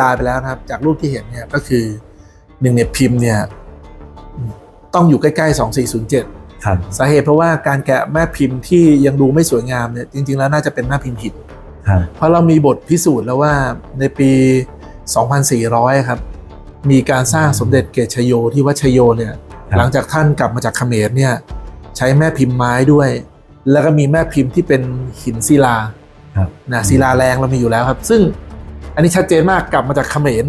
ลาไปแล้วนะครับ จากรูปที่เห็นเนี่ยก็คือหนึ่งเนี่ยพิมพ์เนี่ยต้องอยู่ใกล้ๆ 2407ครับสาเหตุเพราะว่าการแกะแม่พิมพ์ที่ยังดูไม่สวยงามเนี่ยจริง ๆ แล้วน่าจะเป็นแม่พิมพ์หินครับเพราะเรามีบทพิสูจน์แล้วว่าในปี 2400 ครับ มีการสร้างสมเด็จเกตชโยที่วัดชโยเนี่ยครับหลังจากท่านกลับมาจากเขมรเนี่ยใช้แม่พิมพ์ไม้ด้วย แล้วก็มีแม่พิมพ์ที่เป็นหินศิลาครับนะศิลาแรงเรามีอยู่แล้วครับ ซึ่ง อันนี้ชัดเจนมากกลับมาจากเขมร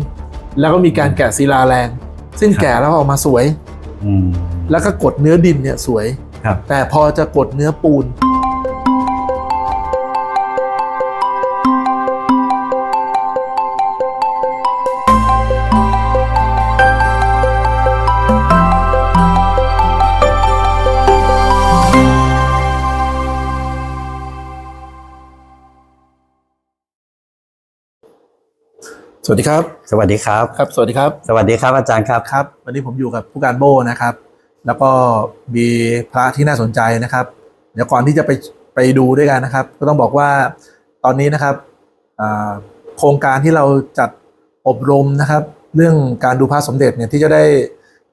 แล้วก็มีการแกะศิลาแรง ซึ่งแกะแล้วออกมาสวย อืม แล้วก็กดเนื้อดินเนี่ยสวย ครับ แต่พอจะกดเนื้อปูน สวัสดีครับ สวัสดีครับ ครับ สวัสดีครับ สวัสดีครับอาจารย์ครับ ครับ วันนี้ผมอยู่กับผู้การโบนะครับ แล้วก็มีพระที่น่าสนใจนะครับ เดี๋ยวก่อนที่จะไปไปดูด้วยกันนะครับ ก็ต้องบอกว่าตอนนี้นะครับอ่าโครงการที่เราจัดอบรมนะครับ เรื่องการดูพระสมเด็จเนี่ยที่จะได้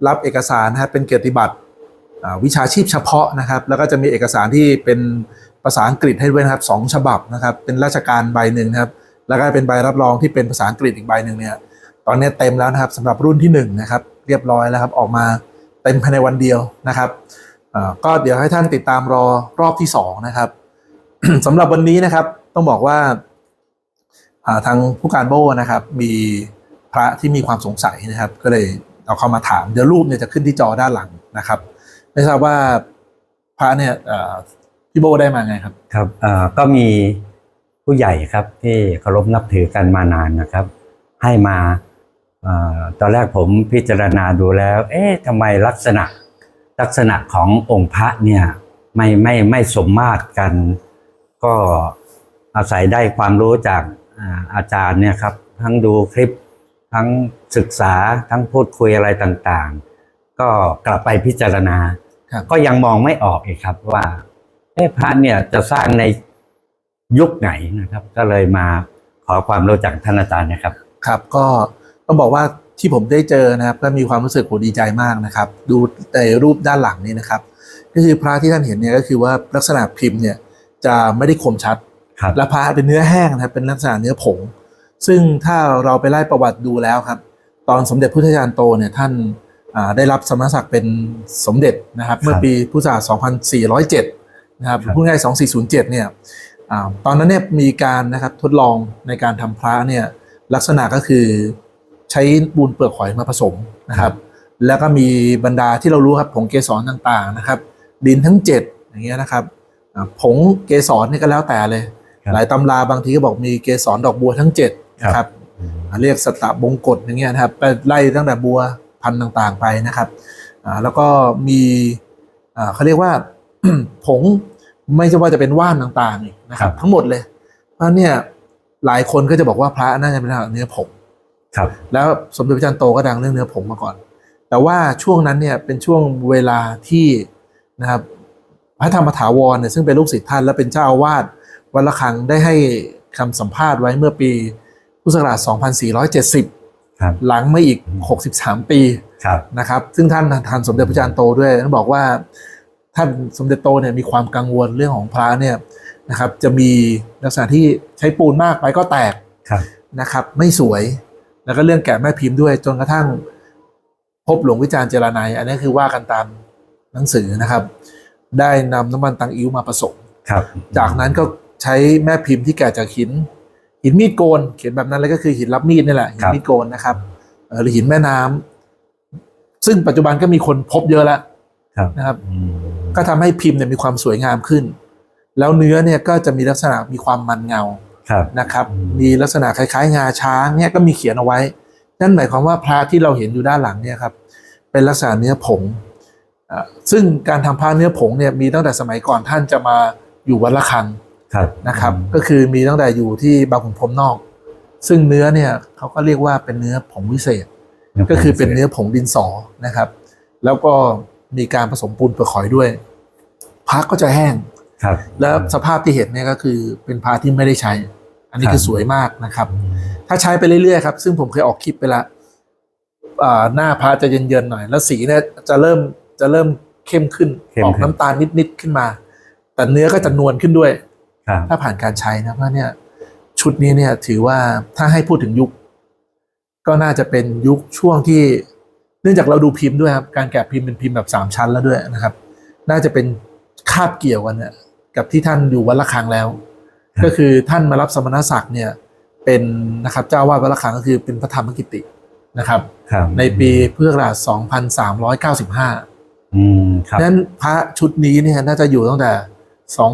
รับเอกสารนะครับเป็นเกียรติบัตรอ่าวิชาชีพเฉพาะนะครับ แล้วก็จะมีเอกสารที่เป็นภาษาอังกฤษให้ด้วยนะครับสองฉบับนะครับ เป็นราชการใบหนึ่งนะครับ แล้วก็เป็นใบรับรองที่เป็นภาษาอังกฤษอีกใบหนึ่งเนี่ยตอนนี้เต็มแล้วนะครับสำหรับรุ่นที่1นงนะครับเรียบร้อยแล้วครับออกมาเต็มภายในวันเดียวนะครับก็เดี๋ยวให้ท่านติดตามรอรอบที่2นะครับสำหรับวันนี้นะครับต้องบอกว่าทางผู้การโบนะครับ มีพระที่มีความสงสัยนะครับ ก็เลยเอาเข้ามาถาม เดี๋ยวรูปเนี่ยจะขึ้นที่จอด้านหลังนะครับ ไม่ทราบว่าพระเนี่ยพี่โบได้มาไงครับ ครับก็มี ผู้ใหญ่ครับที่เคารพนับถือกันมานานนะครับ ให้มาเออตอนแรกผมพิจารณาดูแล้ว เอ๊ะทำไมลักษณะลักษณะขององค์พระเนี่ยไม่ไม่ไม่สมมาตรกัน ก็อาศัยได้ความรู้จากอาอาจารย์เนี่ยครับ ทั้งดูคลิป ทั้งศึกษาทั้งพูดคุยอะไรต่างๆ ก็กลับไปพิจารณาครับก็ยังมองไม่ออกอีกครับว่าเอ๊ะพระเนี่ยจะสร้างใน ยุคไหนนะครับ ก็เลยมาขอความรู้จากท่านอาจารย์นะครับ ครับก็ต้องบอกว่าที่ผมได้เจอนะครับก็มีความรู้สึกโหดีใจมากนะครับ ดูในรูปด้านหลังนี้นะครับ ก็คือพระที่ท่านเห็นเนี่ยก็คือว่าลักษณะพิมพ์เนี่ยจะไม่ได้คมชัดครับและพระเป็นเนื้อแห้งนะครับเป็นลักษณะเนื้อผง ซึ่งถ้าเราไปไล่ประวัติดูแล้วครับ ตอนสมเด็จพุทธจารย์โตเนี่ยท่านอ่าได้รับสมณศักดิ์เป็นสมเด็จนะครับ เมื่อปีพุทธศักราช2407นะครับครับพูดง่ายๆ2407เนี่ยอ่า ตอนนั้นเนี่ยมีการนะครับทดลองในการทำพระเนี่ยลักษณะก็คือใช้ปูนเปลือกหอยมาผสมนะครับ แล้วก็มีบรรดาที่เรารู้ครับผงเกสรต่างๆนะครับ ดินทั้ง 7 อย่างเงี้ยนะครับอ่าผงเกสรนี่ก็แล้วแต่เลยครับหลายตำราบางทีก็บอกมีเกสรดอกบัวทั้ง7นะครับอ่าเรียกสตะบงกฎอย่างเงี้ยนะครับไปไล่ตั้งแต่บัวพันธุ์ต่างๆไปนะครับอ่าแล้วก็มีอ่าเขาเรียกว่าผง ไม่ใช่ว่าจะเป็นว่านต่างๆอีกนะครับครับ ทั้งหมดเลย เพราะเนี่ยหลายคนก็จะบอกว่าพระน่าจะเป็นเนื้อผงครับ แล้วสมเด็จพระจันทร์โตก็ดังเรื่องเนื้อผงมาก่อน แต่ว่าช่วงนั้นเนี่ยเป็นช่วงเวลาที่นะครับพระธรรมถาวรเนี่ยซึ่งเป็นลูกศิษย์ท่านและเป็นเจ้าอาวาสวัดระฆังได้ให้คำสัมภาษณ์ไว้เมื่อปีพุทธศักราช 2470ครับหลังมาอีก 63 ปีครับนะครับ ซึ่งท่านทานสมเด็จพระจันทร์โตด้วยท่านบอกว่า ท่านสมเด็จโตเนี่ยมีความกังวลเรื่องของพระเนี่ยนะครับ จะมีลักษณะที่ใช้ปูนมากไปก็แตกครับนะครับ ไม่สวยแล้วก็เรื่องแกะแม่พิมพ์ด้วยจนกระทั่ง พบหลวงวิจารณ์เจรไนยอันนี้คือว่ากันตามหนังสือนะครับ ได้นำน้ำมันตังอิ้วมาผสมครับ จากนั้นก็ใช้แม่พิมพ์ที่แกะจากหิน หินมีดโกน เขียนแบบนั้นเลยก็คือหินรับมีดนี่แหละหินมีดโกนนะครับเอ่อหรือหินแม่น้ำซึ่งปัจจุบันก็มีคนพบเยอะแล้วครับนะครับอืม ก็ทำให้พิมพ์เนี่ยมีความสวยงามขึ้น แล้วเนื้อเนี่ยก็จะมีลักษณะมีความมันเงาครับนะครับอืมมีลักษณะคล้าย ๆ งาช้างเนี่ยก็มีเขียนเอาไว้ นั่นหมายความว่าพระที่เราเห็นอยู่ด้านหลังเนี่ยครับเป็นลักษณะเนื้อผงอ่าซึ่งการทำพระเนื้อผงเนี่ยมีตั้งแต่สมัยก่อนท่านจะมาอยู่วัดระฆังครับนะครับ ก็คือมีตั้งแต่อยู่ที่บางขุนพรหมนอก ซึ่งเนื้อเนี่ยเขาก็เรียกว่าเป็นเนื้อผงวิเศษ ก็คือเป็นเนื้อผงดินสอนะครับ แล้วก็มีการผสมปูนเปลือกหอยด้วย พระก็จะแห้งครับ แล้วสภาพที่เห็นเนี่ยก็คือเป็นพระที่ไม่ได้ใช้ออันนี้ครับคือสวยมากนะครับ ถ้าใช้ไปเรื่อยๆครับซึ่งผมเคยออกคลิปไปละอ่าหน้าพระจะเย็นๆหน่อย แล้วสีเนี่ยจะเริ่มจะเริ่มเข้มขึ้นเข้มออกขึ้นน้ำตาลนิดๆขึ้นมา แต่เนื้อก็จะนวลขึ้นด้วยครับถ้าผ่านการใช้นะเพราะเนี่ยชุดนี้เนี่ยถือว่าถ้าให้พูดถึงยุค ก็น่าจะเป็นยุคช่วงที่ เนื่องจากเราดูพิมพ์ด้วยครับ การแกะพิมพ์เป็นพิมพ์แบบสามชั้นแล้วด้วยนะครับ น่าจะเป็น คาบเกี่ยวกันเนี่ยกับที่ท่านอยู่วัดละคังแล้วครับก็คือท่านมารับสมณศักดิ์เนี่ยเป็นนะครับเจ้าวาดวัดละคังก็คือเป็นพระธรรมกิตินะครับครับ ในปีพุทธศักราช2395อืมครับนั้นพระชุดนี้เนี่ยน่าจะอยู่ตั้งแต่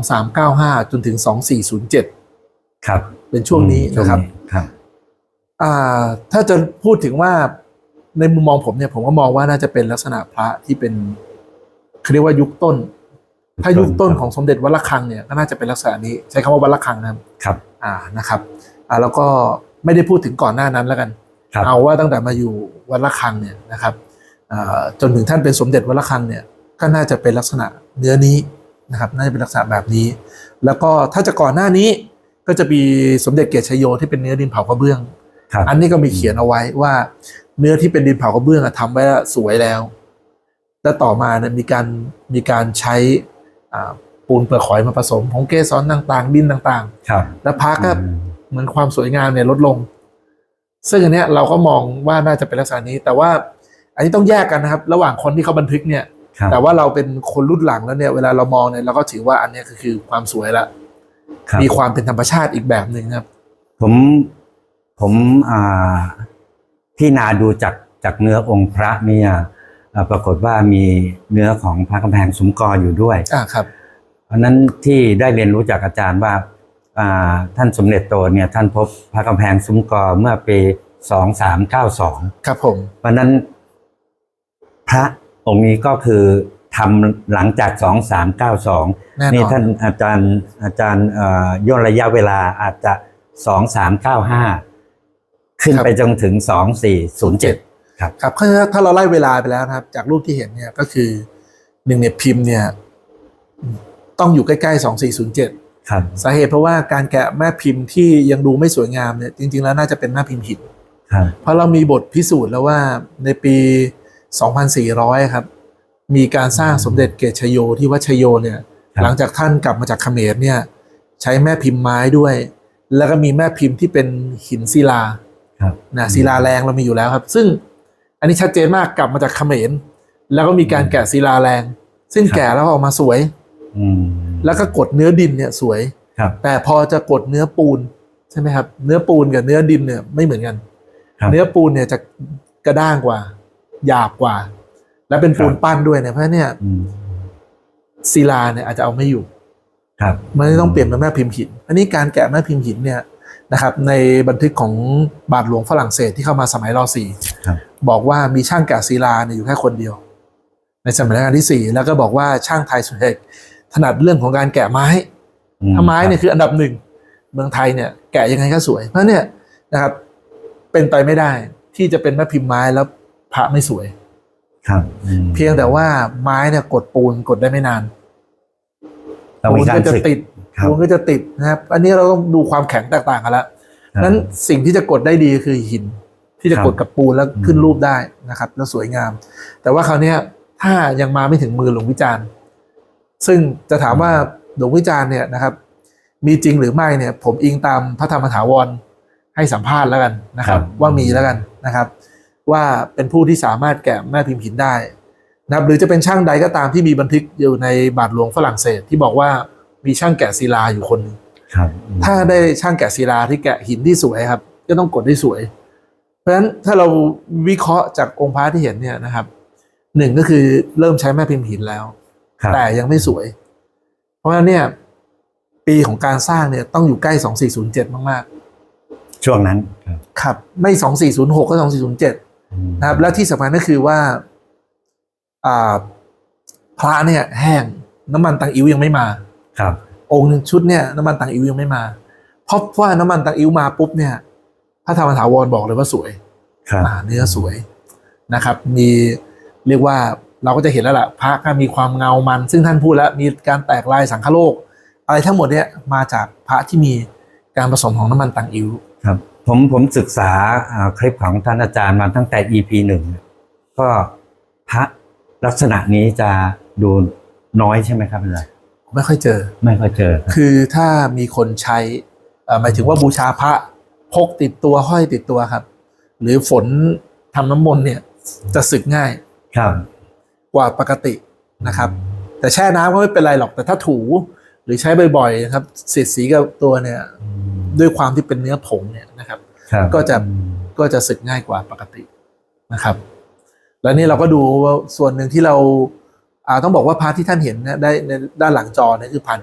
2395 จนถึง 2407 ครับ เป็นช่วงนี้นะครับช่วงครับอ่าถ้าจะพูดถึงว่าในมุมมองผมเนี่ยผมก็มองว่าน่าจะเป็นลักษณะพระที่เป็นเขาเรียกว่ายุคต้น ถ้ายุคต้นของสมเด็จวัดระฆังเนี่ยก็น่าจะเป็นลักษณะนี้ใช้คำว่าวัดระฆังนะครับครับอ่านะครับอ่าแล้วก็ไม่ได้พูดถึงก่อนหน้านั้นแล้วกันครับเอาว่าตั้งแต่มาอยู่วัดระฆังเนี่ยนะครับอ่าจนถึงท่านเป็นสมเด็จวัดระฆังเนี่ยก็น่าจะเป็นลักษณะเนื้อนี้นะครับน่าจะเป็นลักษณะแบบนี้ แล้วก็ถ้าจะก่อนหน้านี้ก็จะมีสมเด็จเกศชโยที่เป็นเนื้อดินเผากระเบื้องครับอันนี้ก็มีเขียนเอาไว้ว่าเนื้อที่เป็นดินเผากระเบื้องอะทำไว้แล้วสวยแล้ว แล้วต่อมาเนี่ยมีการมีการใช้อ่า ปูนเปลือกหอยมาผสมของเกสรต่างๆ ดินต่างครับๆแล้วพักก็อืมเหมือนความสวยงามเนี่ยลดลง ซึ่งอันเนี้ยเราก็มองว่าน่าจะเป็นลักษณะนี้ แต่ว่าอันนี้ต้องแยกกันนะครับ ระหว่างคนที่เขาบันทึกเนี่ยครับแต่ว่าเราเป็นคนรุ่นหลังแล้วเนี่ยเวลาเรามองเนี่ยเราก็ถือว่าอันเนี้ยก็คือความสวยละครับมีความเป็นธรรมชาติอีกแบบหนึ่งนะครับ ผมผมอ่าพี่นาดูจากจากเนื้อองค์พระเนี่ยอ่า ปรากฏว่ามีเนื้อของพระกำแพงสุมกรอยู่ด้วยอ่าครับ เพราะฉะนั้นที่ได้เรียนรู้จากอาจารย์ว่าอ่าท่านสมเด็จโตเนี่ยท่านพบพระกำแพงสุมกรเมื่อปีสองสามเก้าสองครับผม เพราะฉะนั้นพระองค์นี้ก็คือทำหลังจากสองสามเก้าสองแน่นนี่อนท่านอาจารย์อาจารย์เอ่อย่นระยะเวลาอาจจะสองสามเก้าห้าขึ้นไปจนถึงสองสี่ศูนย์เจ็ด ครับครับถ้าถ้าเราไล่เวลาไปแล้วนะครับ จากรูปที่เห็นเนี่ยก็คือหนึ่งเนี่ยพิมพ์เนี่ย ต้องอยู่ใกล้ๆสองสี่ศูนย์เจ็ดครับสาเหตุเพราะว่าการแกะแม่พิมพ์ที่ยังดูไม่สวยงามเนี่ยจริง ๆ แล้วน่าจะเป็นแม่พิมพ์หินครับเพราะเรามีบทพิสูจน์แล้วว่าในปี 2400 ครับ มีการสร้างสมเด็จเกศชโยที่วัดชโยเนี่ยครับหลังจากท่านกลับมาจากเขมรเนี่ย ใช้แม่พิมพ์ไม้ด้วย แล้วก็มีแม่พิมพ์ที่เป็นหินศิลาครับนะศิลาแรงเรามีอยู่แล้วครับ ซึ่ง อันนี้ชัดเจนมากกลับมาจากเขมร แล้วก็มีการแกะศิลาแรง ซึ่งครับแกะแล้วออกมาสวย อืม แล้วก็กดเนื้อดินเนี่ยสวย ครับ แต่พอจะกดเนื้อปูนใช่ไหมครับ เนื้อปูนกับเนื้อดินเนี่ยไม่เหมือนกัน ครับ เนื้อปูนเนี่ยจะกระด้างกว่า หยาบกว่า และเป็นปูนครับปั้นด้วยเนี่ยเพราะฉะนั้นเนี่ยอืม ศิลาเนี่ยอาจจะเอาไม่อยู่ ครับมันต้องเปลี่ยนเป็นแม่พิมพ์หิน อันนี้การแกะแม่พิมพ์หินเนี่ยนะครับในบันทึกของบาทหลวงฝรั่งเศสที่เข้ามาสมัยรอสี่ครั บบอกว่ามีช่างแกะศิลาเนี่ยอยู่แค่คนเดียว ในสมัยรัชกาลที่สี่แล้วก็บอกว่าช่างไทยสุดเอกถนัดเรื่องของการแกะไม้อืถ้าไม้เนี่ยคืออันดับหนึ่งเมืองไทยเนี่ยแกะยังไงก็สวย เพราะเนี่ยนะครับเป็นไปไม่ได้ที่จะเป็นแม่พิมพ์ไม้แล้วพระไม่สวย ครับอืมเพียงแต่ว่าไม้เนี่ยกดปูนกดได้ไม่นานต้องปูมีนการก็จะศึกติดครับปูนก็จะติดนะครับ อันนี้เราต้องดูความแข็งแตกต่างกันแล้วครับนั้นสิ่งที่จะกดได้ดีคือหิน ที่จะครับกดกับปูนแล้วขึ้นอืมรูปได้นะครับ แล้วสวยงาม แต่ว่าคราวเนี้ยถ้ายังมาไม่ถึงมือหลวงวิจารณ์ ซึ่งจะถามว่าหลวงวิจารณ์เนี่ยนะครับ มีจริงหรือไม่เนี่ย ผมอิงตามพระธรรมถาวรให้สัมภาษณ์แล้วกันนะครับครับ ว่ามีแล้วกันนะครับ ว่าเป็นผู้ที่สามารถแกะแม่พิมพ์หินได้นะครับหรือจะเป็นช่างใดก็ตามที่มีบันทึกอยู่ในบาทหลวงฝรั่งเศสที่บอกว่ามีช่างแกะศิลาอยู่คนหนึ่งครับถ้าได้ช่างแกะศิลาที่แกะหินที่สวยครับ ก็ต้องกดได้สวย เพราะฉะนั้นถ้าเราวิเคราะห์จากองค์พระที่เห็นเนี่ยนะครับหนึ่งก็คือเริ่มใช้แม่พิมพ์หินแล้วครับแต่ยังไม่สวย เพราะฉะนั้นเนี่ย ปีของการสร้างเนี่ยต้องอยู่ใกล้2407มากช่วงนั้นครับๆครับไม่2406ก็2407อืมนะครับ และที่สำคัญก็คือว่าอ่าพระเนี่ย แห้งน้ำมันตังอิ้วยังไม่มาครับ องค์หนึ่งชุดเนี่ย น้ำมันตังอิ้วยังไม่มาเพราะว่าน้ำมันตังอิ้วมาปุ๊บเนี่ย พระธรรมถาวรบอกเลยว่าสวยครับอ่าเนื้อสวยนะครับ มีเรียกว่าเราก็จะเห็นแล้วล่ะพระก็มีความเงามัน ซึ่งท่านพูดแล้วมีการแตกลายสังคโลก อะไรทั้งหมดเนี่ยมาจากพระที่มีการผสมของน้ำมันต่างอิ้วครับ ผมผมศึกษาอ่าคลิปของท่านอาจารย์มาตั้งแต่ EP หนึ่งก็พระลักษณะนี้จะดูน้อยใช่ไหมครับอาจารย์ไม่ค่อยเจอ ไม่ค่อยเจอครับคือถ้ามีคนใช้เอ่อหมายถึงว่าบูชาพระ พกติดตัวห้อยติดตัวครับ หรือฝนทำน้ำมนต์เนี่ย จะสึกง่ายครับกว่าปกตินะครับ แต่แช่น้ำก็ไม่เป็นไรหรอกแต่ถ้าถูหรือใช้บ่อยๆนะครับเสียดสีกับตัวเนี่ย ด้วยความที่เป็นเนื้อผงเนี่ยนะครับครับก็จะก็จะสึกง่ายกว่าปกตินะครับ แล้วนี่เราก็ดูว่าส่วนหนึ่งที่เราอ่าต้องบอกว่าพาร์ทที่ท่านเห็นเนี่ยได้ในด้านหลังจอเนี่ยคือผ่าน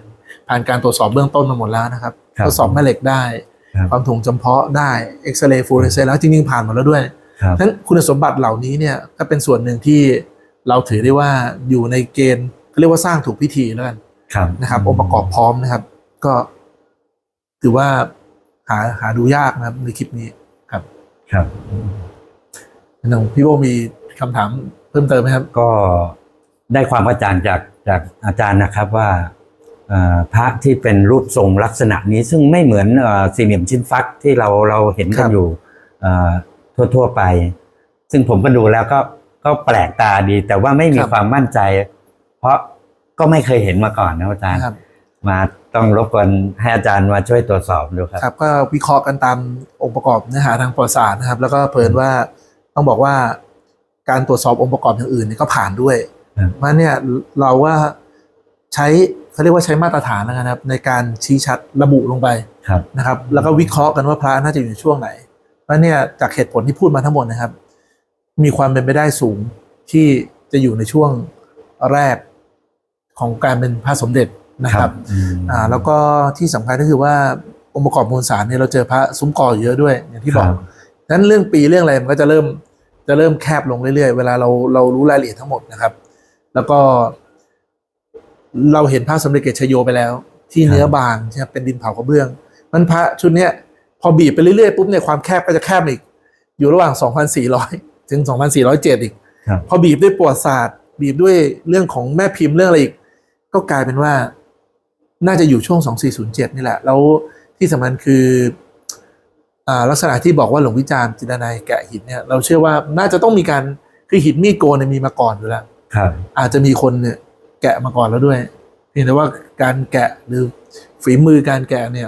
ผ่านการตรวจสอบเบื้องต้นมาหมดแล้วนะครับครับทดสอบแม่เหล็กได้ ครับความถ่วงจำเพาะได้เอ็กซเรย์ฟูเรเซนแล้วจริงๆผ่านหมดแล้วด้วยครับทั้นคุณสมบัติเหล่านี้เนี่ยก็เป็นส่วนหนึ่งที่เราถือได้ว่าอยู่ในเกณฑ์เขาเรียกว่าสร้างถูกพิธีแล้วกันครับนะครับองค์ประกอบพร้อมนะครับ ก็ถือว่าหาหาดูยากนะครับในคลิปนี้ครับ ครับน้องพี่โบมีคำถามเพิ่มเติมไหมครับ ก็ได้ความกระจ่างจากจากอาจารย์นะครับว่าเอ่อ พระที่เป็นรูปทรงลักษณะนี้ซึ่งไม่เหมือนเอ่อสี่เหลี่ยมชิ้นฟักที่เราเราเห็นครักันบอยู่เอ่อทั่วๆไป ซึ่งผมก็ดูแล้วก็ก็แปลกตาดี แต่ว่าไม่มีความมั่นใจ เพราะก็ไม่เคยเห็นมาก่อนนะอาจารย์นะครับมาต้องรบกวนให้อาจารย์มาช่วยตรวจสอบดูครับครับ ก็วิเคราะห์กันตามองค์ประกอบเนื้อหาทางประวัติศาสตร์นะครับ แล้วก็เพิ่นว่าต้องบอกว่าการตรวจสอบองค์ประกอบอย่างอื่นเนี่ยก็ผ่านด้วยครับเพราะฉะนั้นเนี่ยเราว่าใช้ เขาเรียกว่าใช้มาตรฐานแล้วกันนะครับ ในการชี้ชัดระบุลงไปครับนะครับ แล้วก็วิเคราะห์กันว่าพระน่าจะอยู่ในช่วงไหนเพราะเนี่ยจากเหตุผลที่พูดมาทั้งหมดนะครับ มีความเป็นไปได้สูงที่จะอยู่ในช่วงแรกของการเป็นพระสมเด็จนะครับอืมอ่าแล้วก็ที่สำคัญก็คือว่าองค์ประกอบมวลสารเนี่ยเราเจอพระซุ้มกออยู่เยอะด้วย อย่างที่บอกครับฉะนั้นเรื่องปีเรื่องอะไรมันก็จะเริ่มจะเริ่มแคบลงเรื่อยๆ เวลาเราเรารู้รายละเอียดทั้งหมดนะครับ แล้วก็ เราเห็นพระสมเด็จเกศชโยไปแล้ว ที่เนื้อบางใช่ไหมเป็นดินเผากระเบื้อง มันพระชุดเนี้ยพอบีบไปเรื่อยๆปุ๊บเนี่ยความแคบก็จะแคบอีก อยู่ระหว่าง 2,400 ถึง 2,407 อีกครับพอบีบด้วยประวัติศาสตร์ บีบด้วยเรื่องของแม่พิมพ์เรื่องอะไรอีก ก็กลายเป็นว่า น่าจะอยู่ช่วง 2407 นี่แหละ แล้วที่สำคัญคืออ่าลักษณะที่บอกว่าหลวงวิจารณ์จินตนายแกะหินเนี่ยเราเชื่อว่าน่าจะต้องมีการคือหินมีดโกนเนี่ยมีมาก่อนอยู่แล้วครับอาจจะมีคนเนี่ย แกะมาก่อนแล้วด้วยเพียงแต่ว่าการแกะหรือฝีมือการแกะเนี่ย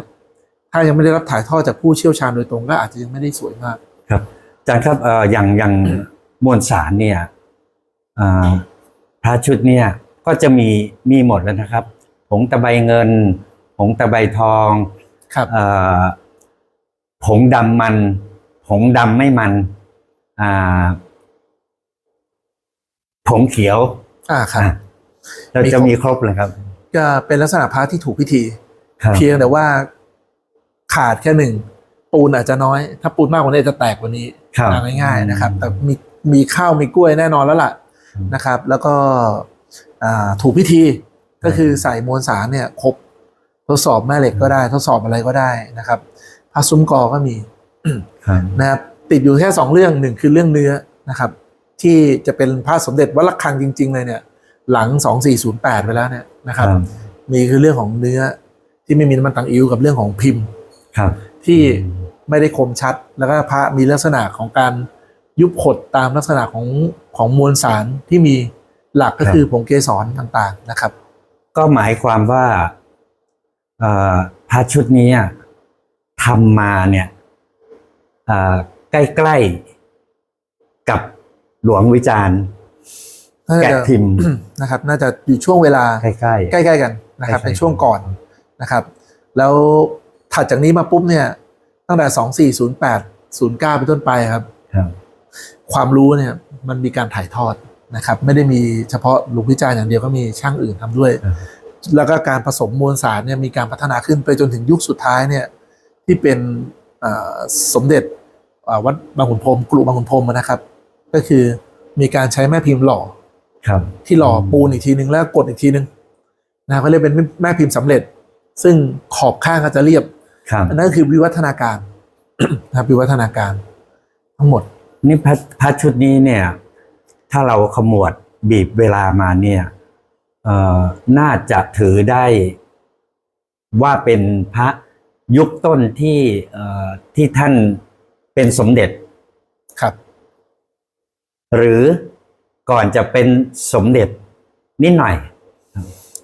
ถ้ายังไม่ได้รับถ่ายทอดจากผู้เชี่ยวชาญโดยตรงก็อาจจะยังไม่ได้สวยมาก ครับอาจารย์ครับเอ่ออย่างอย่างมวลสารเนี่ยเอ่อพระชุดเนี่ยก็จะมีมีหมดแล้วนะครับ ผงตะไบเงิน ผงตะไบทองครับเอ่อผงดำมัน ผงดำไม่มันอ่าผงเขียว อ่าครับอะ เราจะมีครบเลยครับก็เป็นลักษณะพระที่ถูกพิธีครับเพียงแต่ว่าขาดแค่หนึ่งปูนอาจจะน้อย ถ้าปูนมากกว่านี้จะแตกกว่านี้ครับเอาง่ายๆนะครับ แต่มีมีข้าวมีกล้วยแน่นอนแล้วล่ะอืมนะครับ แล้วก็อ่าถูกพิธีก็คือใส่มวลสารเนี่ยครบทดสอบแม่เหล็กก็ได้ ทดสอบอะไรก็ได้นะครับพระซุ้มกอก็มีครับนะครับติดอยู่แค่สองเรื่องหนึ่งคือเรื่องเนื้อนะครับ ที่จะเป็นพระสมเด็จวัดระฆังจริง ๆ เลยเนี่ย หลัง 2408 ไปแล้วเนี่ยนะครับ มีคือเรื่องของเนื้อที่ไม่มีน้ำมันตังอิ้วกับเรื่องของพิมพ์ครับที่อืมไม่ได้คมชัดแล้วก็พระมีลักษณะของการยุบขดตามลักษณะของของมวลสารที่มีหลักก็คือผงเกสรต่างๆนะครับ ก็หมายความว่าเอ่อพระชุดนี้อะทำมาเนี่ยเอ่อใกล้ๆกับหลวงวิจารณ์น่าจะ แกะพิมพ์นะครับ น่าจะอยู่ช่วงเวลาใกล้ใกล้ๆกันนะครับใกล้ๆในช่วงก่อนนะครับ แล้วถัดจากนี้มาปุ๊บเนี่ย ตั้งแต่2408 09เป็นต้นไปครับๆครับ ความรู้เนี่ยมันมีการถ่ายทอดนะครับ ไม่ได้มีเฉพาะหลวงวิจารณ์อย่างเดียวก็มีช่างอื่นทำด้วยครับแล้วก็การผสมมวลสารเนี่ยมีการพัฒนาขึ้นไปจนถึงยุคสุดท้ายเนี่ย ที่เป็นอ่าสมเด็จอ่าวัดบางขุนพรหมกรุบางขุนพรหมนะครับ ก็คือมีการใช้แม่พิมพ์หล่อ ครับที่หล่อปูนอีกทีนึงแล้วกดอีกทีนึงนะครับเขาเรียกเป็นแม่พิมพ์สำเร็จ ซึ่งขอบข้างก็จะเรียบครับอันนั้นคือวิวัฒนาการนะครับวิวัฒนาการทั้งหมด นี่พระพระชุดนี้เนี่ย ถ้าเราขมวดบีบเวลามาเนี่ยเอ่อน่าจะถือได้ว่าเป็นพระยุคต้นที่เอ่อที่ท่านเป็นสมเด็จครับ หรือ ก่อนจะเป็นสมเด็จนิดหน่อย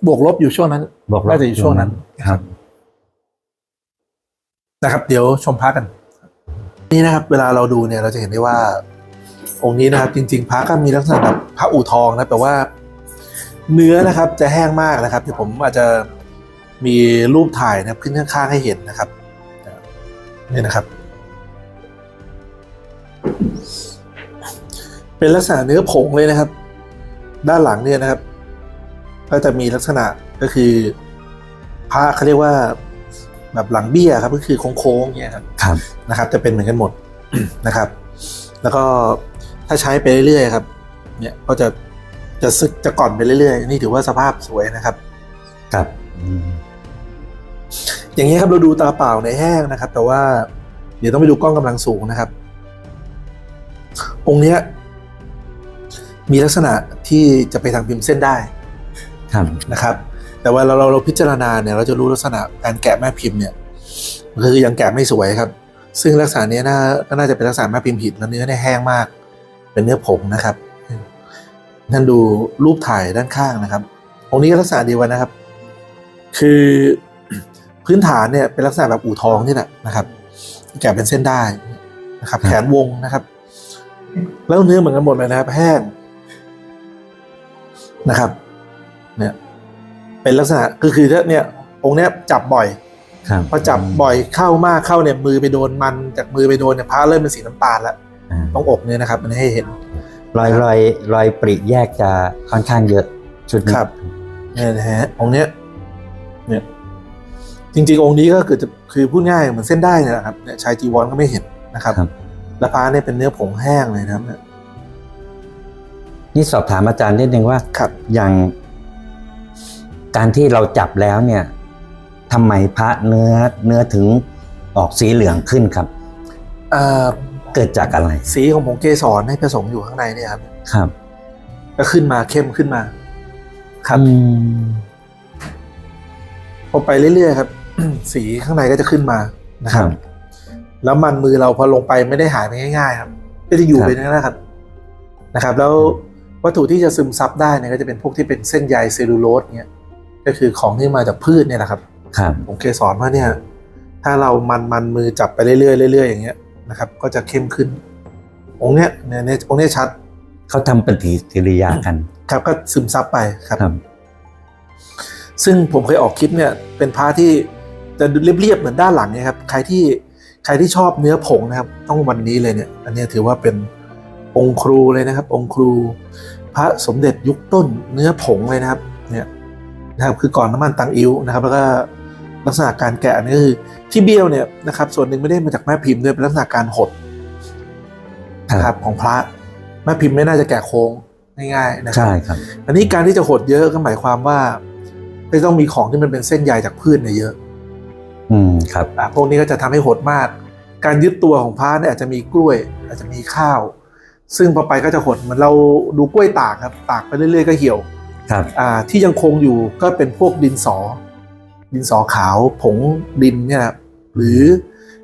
บวกลบอยู่ช่วงนั้นบอกน่าจะอยู่ช่วงนั้นครับ นะครับ เดี๋ยวชมพระกัน นี่นะครับ เวลาเราดูเนี่ยเราจะเห็นได้ว่า องค์นี้นะครับ จริง ๆพระก็มีลักษณะแบบพระอู่ทองนะแต่ว่า เนื้อนะครับ จะแห้งมากนะครับที่ผมอาจจะมีรูปถ่ายนะครับ ขึ้นข้างๆให้เห็นนะครับนี่นะครับ เป็นลักษณะเนื้อผงเลยนะครับ ด้านหลังเนี่ยนะครับ ก็จะมีลักษณะก็คือพระเขาเรียกว่าแบบหลังเบี้ยครับ ก็คือโค้งๆเนี่ยครับครับนะครับ จะเป็นเหมือนกันหมดนะครับ แล้วก็ถ้าใช้ไปเรื่อยๆครับ เนี่ยก็จะจะซึกจะก่อนไปเรื่อยๆนี่ถือว่าสภาพสวยนะครับครับอืมอย่างนี้ยครับเราดูตาเปล่าในแห้งนะครับ แต่ว่าเดี๋ยวต้องไปดูกล้องกำลังสูงนะครับองค์เนี้ย มีลักษณะที่จะไปทางพิมพ์เส้นได้ครับนะครับ แต่ว่าเราเราเราพิจารณาเนี่ยเราจะรู้ลักษณะการแกะแม่พิมพ์เนี่ยคือยังแกะไม่สวยครับ ซึ่งลักษณะเนี้ยน่าก็น่าจะเป็นลักษณะแม่พิมพ์ผิดแล้วเนื้อเนี่ยแห้งมาก เป็นเนื้อผงนะครับนั่นดูรูปถ่ายด้านข้างนะครับองค์นี้ก็ลักษณะเดียวกันนะครับ คือพื้นฐานเนี่ยเป็นลักษณะแบบอู่ทองนี่แหละนะครับ แกะเป็นเส้นได้นะครับ แขนวงนะครับ แล้วเนื้อเหมือนกันหมดเลยนะครับ แห้ง นะครับเนี่ยเป็นลักษณะก็คือถ้าเนี่ยองค์เนี้ยจับบ่อยครับพอจับบ่อยเข้ามากเข้าเนี่ยมือไปโดนมันจากมือไปโดนเนี่ยผ้าเริ่มเป็นสีน้ำตาลแล้วอ่าต้องอกเนี่ยนะครับมันให้เห็น รอยรอยรอยปริแยกจะค่อนข้างเยอะชุดนี้ครับเนี่ยนะฮะองค์เนี้ยเนี่ยจริงๆ องค์นี้ก็คือจะคือพูดง่ายเหมือนเส้นได้เนี่ยแหละครับเนี่ยชายจีวรก็ไม่เห็นนะครับครับและผ้าเนี่ยเป็นเนื้อผงแห้งเลยนะครับเนี่ยนี่สอบถามอาจารย์นิดนึงว่าครับ อย่างการที่เราจับแล้วเนี่ยทำไมพระเนื้อเนื้อถึงออกสีเหลืองขึ้นครับ เอ่อเกิดจากอะไร สีของผงเกสรให้ผสมอยู่ข้างในเนี่ยครับ ครับก็ขึ้นมาเข้มขึ้นมา ครับอืมพอไปเรื่อยๆครับ สีข้างในก็จะขึ้นมานะคครัรับบแล้วมันมือเราพอลงไปไม่ได้หายไปง่าย ๆ ครับ ก็จะอยู่ครับ ไปนั่นนะครับ นะครับ แล้ว วัตถุที่จะซึมซับได้เนี่ยก็จะเป็นพวกที่เป็นเส้นใยเซลลูโลสเนี่ยก็คือของที่มาจากพืชเนี่ยแหละครับครับผมเคยสอนว่าเนี่ย ถ้าเรามันมันมือจับไปเรื่อยๆเรื่อยๆอย่างเงี้ยนะครับ ก็จะเข้มขึ้น องค์เนี้ยเนี่ยเนี่ยองค์เนี้ยชัดเขาทำปฏิกิริยากัน ครับก็ซึมซับไปครับครับซึ่งผมเคยออกคลิปเนี่ย เป็นพาร์ทที่จะเรียบๆเหมือนด้านหลังเนี่ยครับ ใครที่ใครที่ชอบเนื้อผงนะครับ ต้องวันนี้เลยเนี่ย อันเนี้ยถือว่าเป็น องค์ครูเลยนะครับ องค์ครู พระสมเด็จยุคต้นเนื้อผงเลยนะครับเนี่ยนะครับคือก่อนน้ำมันตังอิ้วนะครับ แล้วก็ลักษณะการแกะนี่ก็คือที่เบี้ยวเนี่ยนะครับ ส่วนหนึ่งไม่ได้มาจากแม่พิมพ์ด้วยเป็นลักษณะการหดนะครับ ของพระแม่พิมพ์ไม่น่าจะแกะโค้งง่ายๆนะครัใช่ครับ อันนี้การที่จะหดเยอะก็หมายความว่าจะต้องมีของที่มันเป็นเส้นใยจากพืชเนี่ยเยอะ อืมครับอะพวกนี้ก็จะทำให้หดมาก การยึดตัวของพระเนี่ยอาจจะมีกล้วย อาจจะมีข้าว ซึ่งพอไปก็จะหดเหมือนเราดูกล้วยตากครับ ตากไปเรื่อยๆก็เหี่ยวครับอ่าที่ยังคงอยู่ก็เป็นพวกดินสอ ดินสอขาวผงดินเนี่ยนะครับหรือ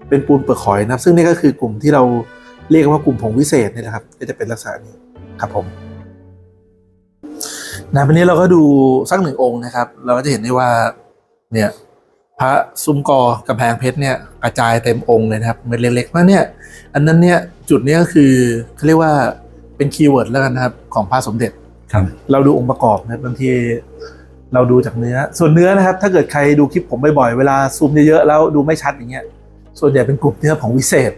เป็นปูนเปลือกหอยนะครับ ซึ่งนี่ก็คือกลุ่มที่เราเรียกว่ากลุ่มผงวิเศษเนี่ยนะครับ ก็จะเป็นลักษณะนี้ครับผมนะวันนี้เราก็ดูสักหนึ่งองค์นะครับ เราก็จะเห็นได้ว่าเนี่ยพ ระซุ้มกอกำแพงเพชรเนี่ยกระจายเต็มองค์เลยนะครับเม็ดเล็กๆแล้วเนี่ยอันนั้นเนี่ยจุดเนี้ยก็คือเขาเรียกว่าเป็นคีย์เวิร์ดแล้วกันนะครับของพระสมเด็จครับเราดูองค์ประกอบนะครับบางทีเราดูจากเนื้อ ส่วนเนื้อนะครับ ถ้าเกิดใครดูคลิปผมบ่อยๆเวลาซูมเยอะๆแล้วดูไม่ชัดอย่างเงี้ย ส่วนใหญ่เป็นกลุ่มเนื้อของวิเศษ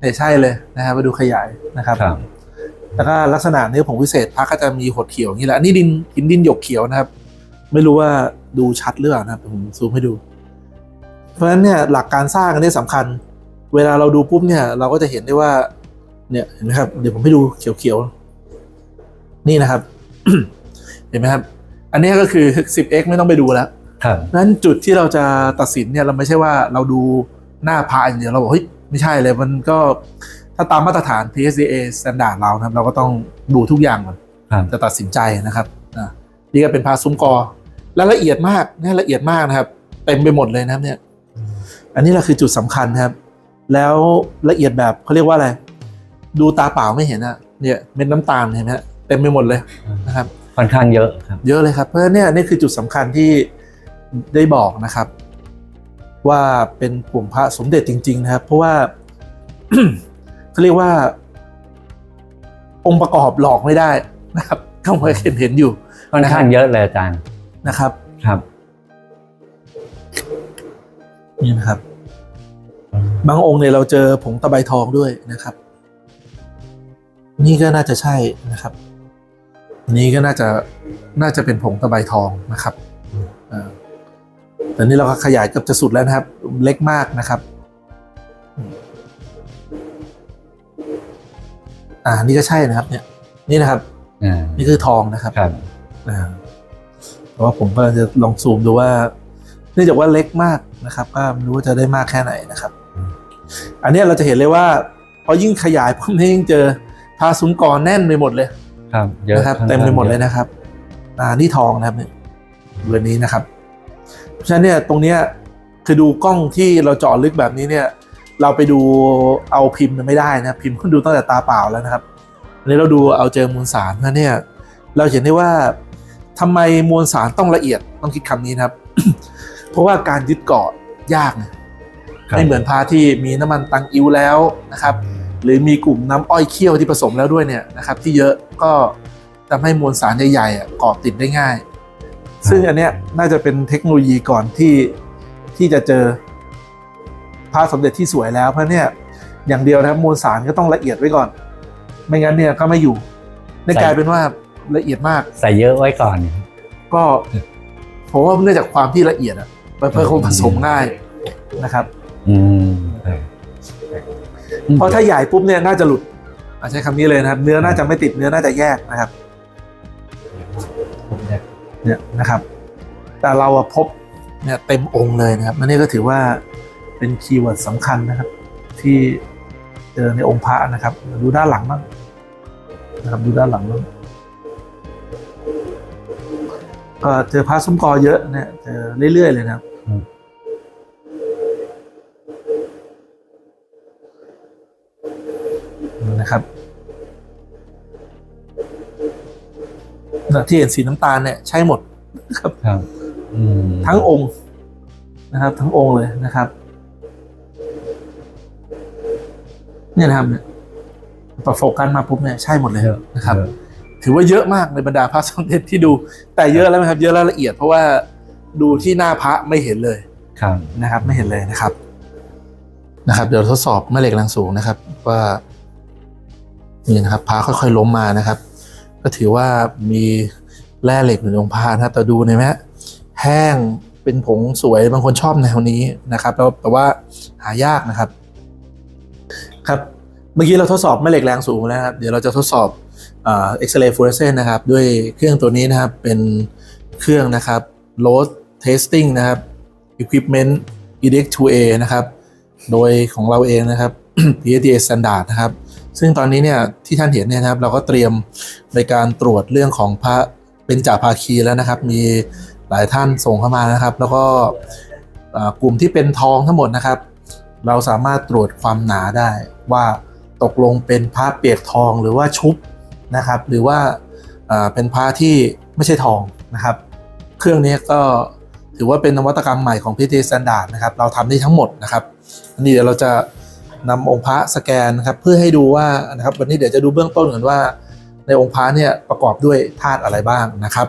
เนี่ยใช่เลยนะครับมาดูขยายนะครับครับแล้วก็ลักษณะเนื้อผงวิเศษพระก็จะมีหดเขียวอย่างนี้แหละอันนี้ดินหินดินหยกเขียวนะครับ ไม่รู้ว่าดูชัดหรือเปล่านะครับผมซูมให้ดู เพราะฉะนั้นเนี่ยหลักการสร้างอันนี้สำคัญ เวลาเราดูปุ๊บเนี่ยเราก็จะเห็นได้ว่า เนี่ยเห็นไหมครับ เดี๋ยวผมให้ดูเขียวๆ นี่นะครับ เห็นไหมครับ อันนี้ก็คือ 10x ไม่ต้องไปดูแล้วครับนั้นจุดที่เราจะตัดสินเนี่ยเราไม่ใช่ว่าเราดูหน้าพระอย่างเดียวเราบอกเฮ้ยไม่ใช่เลยมันก็ถ้าตามมาตรฐาน PSDA standard เรานะครับ เราก็ต้องดูทุกอย่างก่อนครับจะตัดสินใจนะครับอะนี่ก็เป็นพาซุ้มกอและละเอียดมากเนี่ยละเอียดมากนะครับ เต็มไปหมดเลยนะครับเนี่ย อันนี้แหละคือจุดสำคัญครับ แล้วละเอียดแบบเขาเรียกว่าอะไร ดูตาเปล่าไม่เห็นอะเนี่ยเม็ดน้ำตาลเห็นไหมฮะเต็มไปหมดเลยนะครับค่อนข้างเยอะครับ เยอะเลยครับ เพราะฉะนั้นเนี่ยนี่คือจุดสำคัญที่ได้บอกนะครับ ว่าเป็นกลุ่มพระสมเด็จจริง ๆ นะครับ เพราะว่าเขาเรียกว่า องค์ประกอบหลอกไม่ได้นะครับก็เหมือนเห็นเห็นอยู่ค่อนข้างเยอะเลยอาจารย์นะครับ ครับ นี่นะครับ บางองค์เนี่ยเราเจอผงตะไบทองด้วยนะครับ นี่ก็น่าจะใช่นะครับ นี่ก็น่าจะน่าจะเป็นผงตะไบทองนะครับอ่าแต่นี่เราก็ขยายเกือบจะสุดแล้วนะครับ เล็กมากนะครับอ่านี่ก็ใช่นะครับ เนี่ย นี่นะครับอ่านี่คือทองนะครับครับอ่าแต่ว่าผมก็จะลองซูมดูว่าเนื่องจากว่าเล็กมาก นะครับก็ไม่รู้ว่าจะได้มากแค่ไหนนะครับ อันเนี้ยเราจะเห็นเลยว่าพอยิ่งขยายพวกนี้ยิ่งเจอพาซุ้มกอแน่นไปหมดเลยครับเยอะนะครับค่อนเต็มข้างไปหมดเลยอะนะครับอ่านี่ทองนะครับเนี่ยเรือนนี้นะครับ เพราะฉะนั้นเนี่ยตรงเนี้ยคือดูกล้องที่เราเจาะลึกแบบนี้เนี่ย เราไปดูเอาพิมพ์ไม่ได้นะพิมพ์คุณดูตั้งแต่ตาเปล่าแล้วนะครับอันนี้เราดูเอาเจอมวลสารเพราะฉะนั้นเนี่ย เราเห็นได้ว่าทำไมมวลสารต้องละเอียดต้องคิดคำนี้นะครับ เพราะว่าการยึดเกาะยากนะครับไม่เหมือนพาที่มีน้ำมันตังอิวแล้วนะครับหรือมีกลุ่มน้ำอ้อยเคี่ยวที่ผสมแล้วด้วยเนี่ยนะครับที่เยอะก็ทำให้มวลสารใหญ่ๆอะเกาะติดได้ง่าย ซึ่งอันเนี้ยน่าจะเป็นเทคโนโลยีก่อนที่ที่จะเจอพระสมเด็จที่สวยแล้วเพราะเนี่ยอย่างเดียวนะครับมวลสารก็ต้องละเอียดไว้ก่อน ไม่งั้นเนี่ยก็ไม่อยู่นี่กลายเป็นว่าละเอียดมาก ใส่เยอะไว้ก่อน ก็ผมว่าเนื่องจากความที่ละเอียดอะ เพื่อคงผสมง่ายนะครับอืมครับเพราะถ้าใหญ่ปุ๊บเนี่ยน่าจะหลุดอะใช้คำนี้เลยนะครับ เนื้อน่าจะไม่ติดเนื้อน่าจะแยกนะครับเนี่ยนะครับ แต่เราอะพบเนี่ยเต็มองค์เลยนะครับอันนี้ก็ถือว่าเป็นคีย์เวิร์ดสำคัญนะครับ ที่เจอในองค์พระนะครับ ดูด้านหลังบ้างนะครับดูด้านหลังบ้างก็เจอพระซุ้มกอเยอะเนี่ยเจอเรื่อยๆเลยนะครับอืม นะครับที่เห็นสีน้ำตาลเนี่ยใช่หมดครับครับอืมทั้งองค์นะครับ ทั้งองค์เลยนะครับ เนี่ยนะครับเนี่ยพอโฟกัสมาปุ๊บเนี่ยใช่หมดเลยเยอะนะครับเยอะถือว่าเยอะมากในบรรดาพระสมเด็จที่ดู แต่เยอะแล้วนะครับ เยอะแล้วละเอียดเพราะว่า ดูที่หน้าพระไม่เห็นเลยครับนะครับ ไม่เห็นเลยนะครับ นะครับ เดี๋ยวทดสอบแม่เหล็กแรงสูงนะครับ ว่านี่นะครับพระค่อยๆล้มมานะครับ ก็ถือว่ามีแร่เหล็กอยู่ในองค์พระนะครับแต่ดูเห็นไหมฮะแห้งเป็นผงสวยบางคนชอบแนวนี้นะครับแล้วแต่ว่าหายากนะครับ ครับเมื่อกี้เราทดสอบแม่เหล็กแรงสูงแล้วนะครับเดี๋ยวเราจะทดสอบเอ็กซเรย์ฟลูออเรสเซนต์นะครับ ด้วยเครื่องตัวนี้นะครับเป็นเครื่องนะครับ load testing นะครับ equipment edx 2a นะครับ โดยของเราเองนะครับ PSDA standard นะครับ ซึ่งตอนนี้เนี่ยที่ท่านเห็นเนี่ยนะครับ เราก็เตรียมในการตรวจเรื่องของพระเป็นจ่าภาคีแล้วนะครับ มีหลายท่านส่งเข้ามานะครับ แล้วก็กลุ่มที่เป็นทองทั้งหมดนะครับ เราสามารถตรวจความหนาได้ว่าตกลงเป็นพระเปียกทองหรือว่าชุบนะครับ หรือว่าเป็นพระที่ไม่ใช่ทองนะครับ เครื่องนี้ก็ ถือว่าเป็นนวัตกรรมใหม่ของ PT Standard นะครับ เราทำได้ทั้งหมดนะครับ อันนี้เดี๋ยวเราจะนำองค์พระสแกนนะครับ เพื่อให้ดูว่านะครับวันนี้เดี๋ยวจะดูเบื้องต้นก่อนว่า ในองค์พระเนี่ยประกอบด้วยธาตุอะไรบ้างนะครับ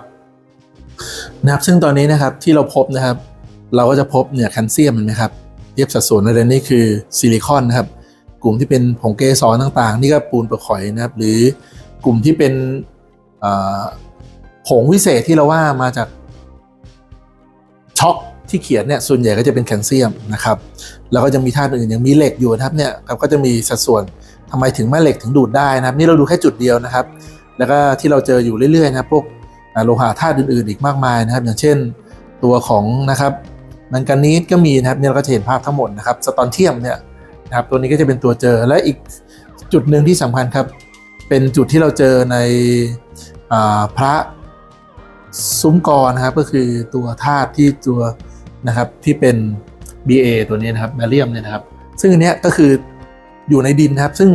นะครับ ซึ่งตอนนี้นะครับที่เราพบนะครับ เราก็จะพบเนี่ยแคลเซียมเห็นไหมครับเทียบสัดส่วนในเรื่องนี้คือซิลิคอนนะครับ กลุ่มที่เป็นผงเกสรต่างๆ นี่ก็ปูนประข่อยนะครับ หรือกลุ่มที่เป็นผงวิเศษที่เราว่ามาจาก ช็อกที่เขียนเนี่ยส่วนใหญ่ก็จะเป็นแคลเซียมนะครับแล้วก็จะมีธาตุอื่นอย่างมีเหล็กอยู่นะครับเนี่ยก็จะมีสัดส่วนทำไมถึงแม่เหล็กถึงดูดได้นะครับ นี่เราดูแค่จุดเดียวนะครับ แล้วก็ที่เราเจออยู่เรื่อยๆนะพวกโลหะธาตุอื่นๆอีกมากมายนะครับ อย่างเช่นตัวของนะครับแมงกานีสก็มีนะครับเนี่ยเราก็จะเห็นภาพทั้งหมดนะครับสตอนเทียมเนี่ยนะครับตัวนี้ก็จะเป็นตัวเจอและอีกจุดหนึ่งที่สำคัญครับ เป็นจุดที่เราเจอในอพระ ซุ้มกอนะครับก็คือตัวธาตุที่ตัวนะครับที่เป็น BA ตัวนี้นะครับแบเรียมเนี่ยนะครับ ซึ่งอันนี้ก็คืออยู่ในดินนะครับ ซึ่ง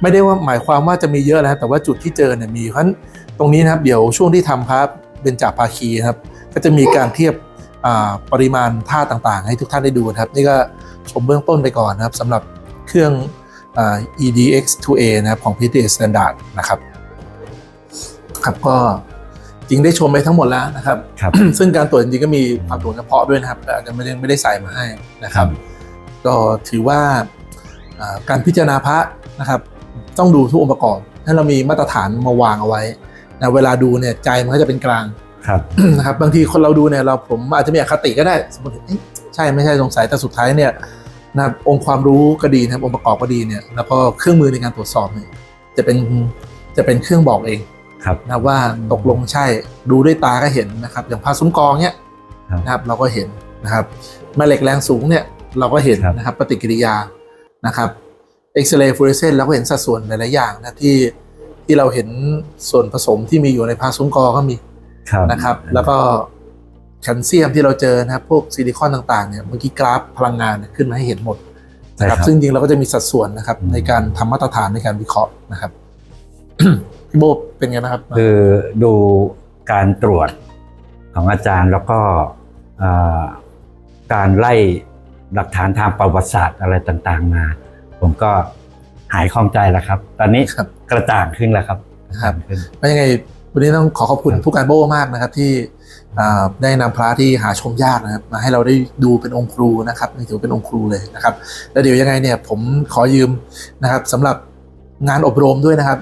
ไม่ได้ว่าหมายความว่าจะมีเยอะนะครับแต่ว่าจุดที่เจอเนี่ยมีเพราะฉะนั้นตรงนี้นะครับเดี๋ยวช่วงที่ทำพระเบญจภาคีนะครับ ก็จะมีการเทียบปริมาณธาตุต่างๆ ให้ทุกท่านได้ดูนะครับ นี่ก็ชมเบื้องต้นไปก่อนนะครับสำหรับเครื่อง EDX2A นะครับของ PTA Standard นะครับครับก็ จริงได้ชมไปทั้งหมดแล้วนะครับ ครับ ซึ่งการตรวจจริงๆก็มีความตรวจเฉพาะด้วยนะครับแต่อาจจะไม่ได้ไม่ได้ใส่มาให้นะครับ ก็ถือว่าอ่าการพิจารณาพระนะครับ ต้องดูทุกองค์ประกอบให้เรามีมาตรฐานมาวางเอาไว้นะเวลาดูเนี่ยใจมันก็จะเป็นกลาง ครับ นะครับบางทีคนเราดูเนี่ยเราผมอาจจะมีอคติก็ได้สมมติเอ๊ะใช่ไม่ใช่สงสัยแต่สุดท้ายเนี่ยนะครับองค์ความรู้ก็ดีนะครับองค์ประกอบก็ดีเนี่ยแล้วก็เครื่องมือในการตรวจสอบเนี่ยจะเป็นจะเป็นเครื่องบอกเอง ครับนะครับว่าตกลงใช่ดูด้วยตาก็เห็นนะครับอย่างพาซุ้มกองเนี่ยครับนะครับเราก็เห็นนะครับแม่เหล็กแรงสูงเนี่ยเราก็เห็นครับนะครับปฏิกิริยานะครับเอ็กซเรย์ฟลูออเรสเซนต์เราก็เห็นสัดส่วนหลายๆอย่างนะที่ที่เราเห็นส่วนผสมที่มีอยู่ในพาซุ้มกอก็มีครับนะครับ แล้วก็แคลเซียมที่เราเจอนะครับพวกซิลิคอนต่างๆเนี่ยเมื่อกี้กราฟพลังงานเนี่ยขึ้นมาให้เห็นหมดใช่นะคครัรับบซึ่งจริงๆเราก็จะมีสัดส่วนนะครับอืมในการทำมาตรฐานในการวิเคราะห์นะครับ พี่โบเป็นไงนะครับ คือดูการตรวจของอาจารย์แล้วก็เอ่อการไล่หลักฐานทางประวัติศาสตร์อะไรต่างๆมา ผมก็หายคล่องใจแล้วครับ ตอนนี้ครับกระจ่างขึ้นแล้วครับครับกะจ่างขึ้นแล้วยังไงวันนี้ต้องขอขอบคุณครับผู้การโบมากนะครับ ที่อ่าได้นำพระที่หาชมยากนะครับมาให้เราได้ดูเป็นองค์ครูนะครับนี่ถือว่าเป็นองค์ครูเลยนะครับ แล้วเดี๋ยวยังไงเนี่ยผมขอยืมนะครับสำหรับงานอบรมด้วยนะครับ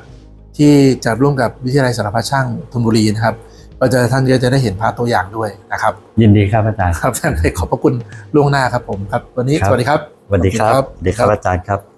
ที่จัดร่วมกับวิทยาลัยสารพัดช่างธนบุรีนะครับก็จะท่านก็จะได้เห็นพระตัวอย่างด้วยนะครับยินดีครับอาจารย์ครับท่านขอบพระคุณล่วงหน้าครับผมครับ วันนี้ครับสวัสดีครับสวัสดีครับขอบสวัสดีครับอาจารย์ครับ